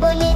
болі.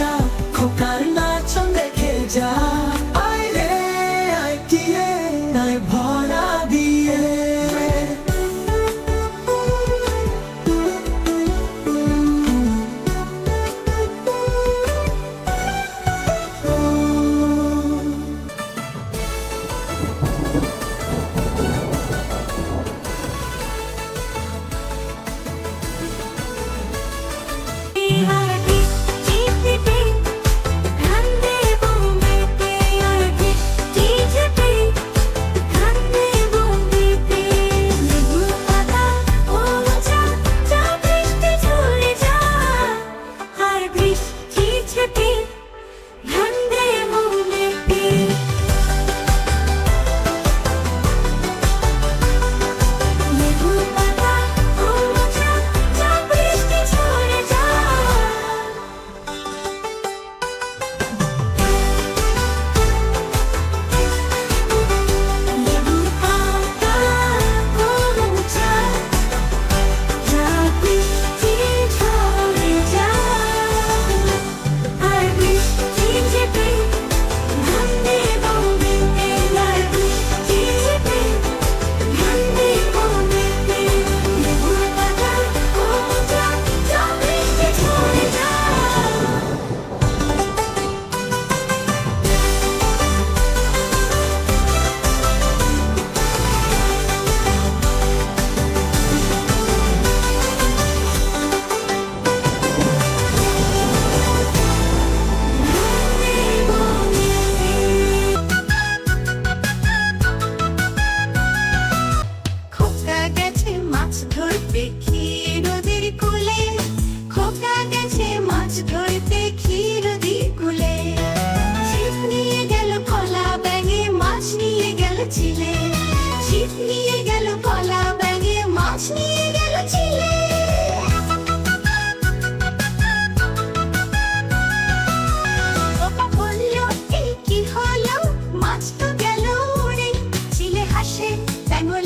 stop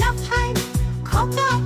รับให้ขอกลับ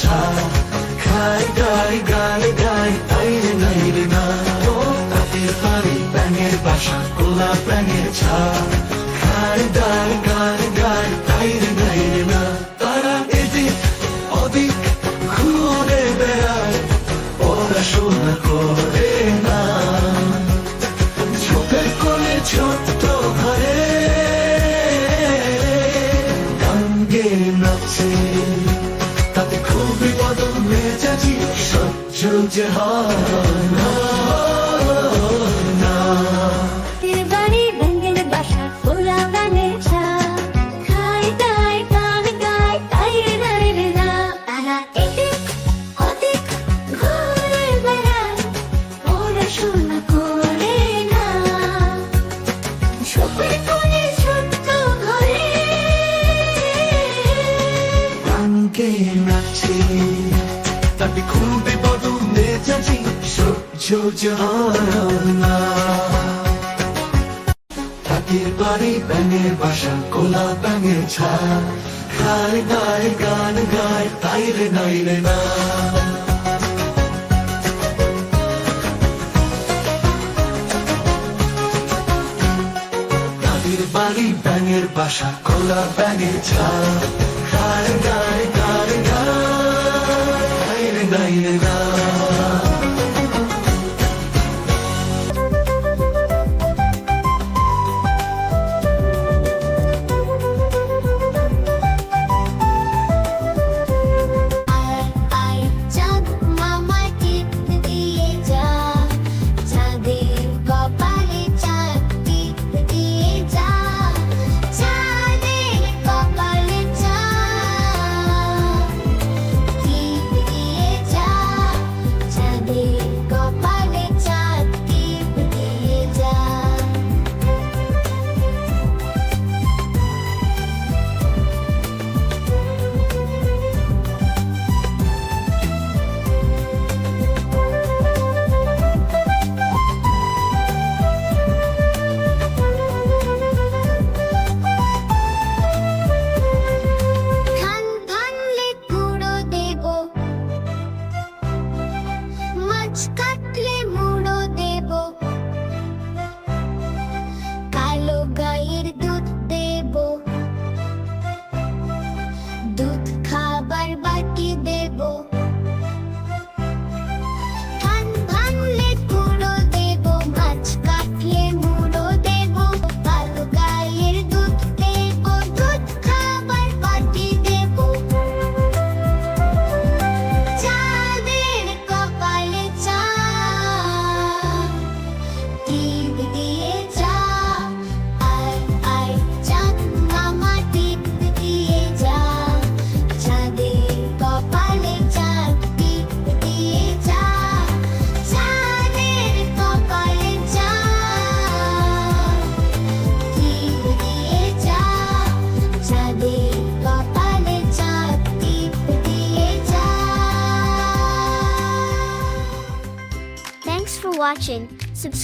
ছা, খাই, গাই গাই গাই তাইরে নাইরে না। ও তাতে পারি ব্যাঙের বাসা কোলা ব্যাঙের ছা, খাই, গাই সূর্য হয় না আশা খোলা ব্যাগে ঝাঁক গায়ে গায়ে